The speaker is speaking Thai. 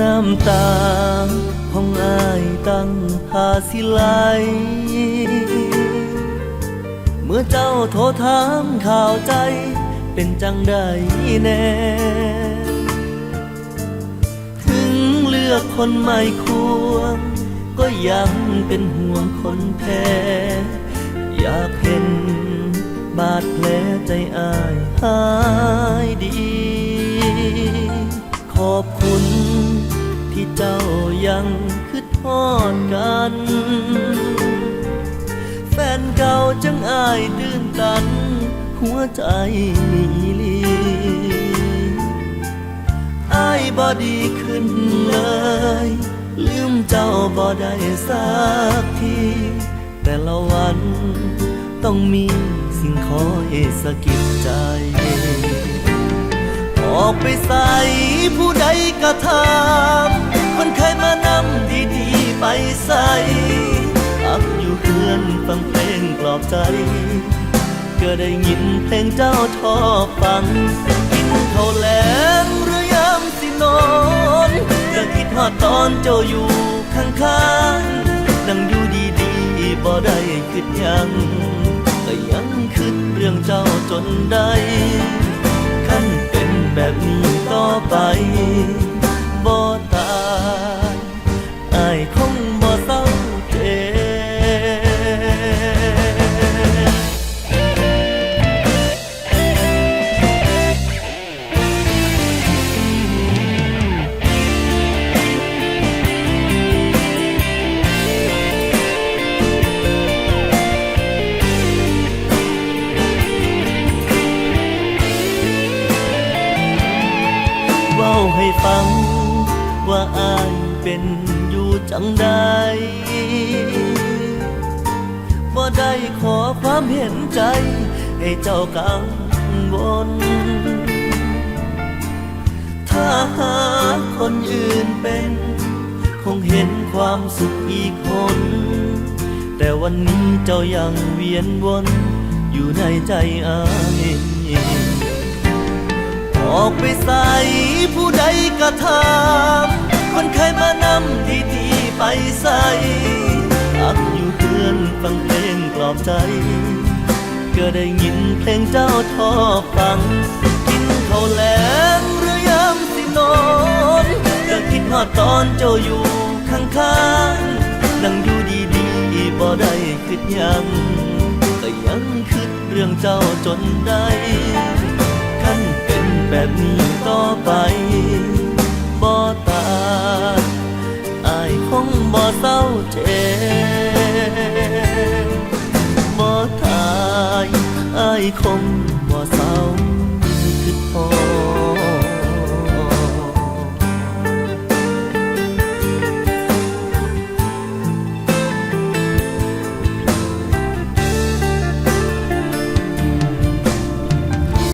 น้ำตาของอายตั้งพาสิไหลเมื่อเจ้าโทรถามข่าวใจ เป็นจังได้แน่ ถึงเลือกคนใหม่ควงก็ยังเป็นห่วงคนแพ้อยากเห็นบาดแผลใจอายหายดี ขอบคุณ เจ้ายังคิดทอดกัน แฟนเก่าจังอายตื่นตัน หัวใจมีลีอายบ่ดีขึ้นเลย ลืมเจ้าบ่ได้สักที แต่ละวันต้องมีสิ่งคอยสะกิดใจออกไปใส่ผู้ใดก็ถาม คนเคยมานำดีๆไปใส่อักอยู่เพื่อนฟังเพลงปลอบใจ ก็ได้ยินเพลงเจ้าทอบฟังกินข้าวแลงหรือยามสินอนก็คิดฮอดตอนเจ้าอยู่ข้างๆนั่งอยู่ดีๆบ่ได้คิดยังก็ยังคิดเรื่องเจ้าจนได้คันเป็นแบบนี้ต่อไป ให้ฟัง ว่าอายเป็นอยู่จังใดบ่ได้ขอความเห็นใจ ให้เจ้ากังวลถ้าหาคนอื่นเป็น คงเห็นความสุขอีกคน แต่วันนี้เจ้ายังเวียนวน อยู่ในใจอาย ออกไปใส่ผู้ใดก็ถามคนเคยมานำที่ที่ไปใส่อักอยู่เพื่อนฟังเพลงปลอบใจ ก็ได้ยินเพลงเจ้าทอฟัง กินเขาวแลงหรือยามสินอนก็คิดฮอดตอนเจ้าอยู่ข้างๆนั่งอยู่ดีๆบ่ได้คิดยังก็ยังคิดเรื่องเจ้าจนได้ แบบนี้ต่อไปบ่ตาอายคงบ่เศร้าเจ็บบ่ทายอายคง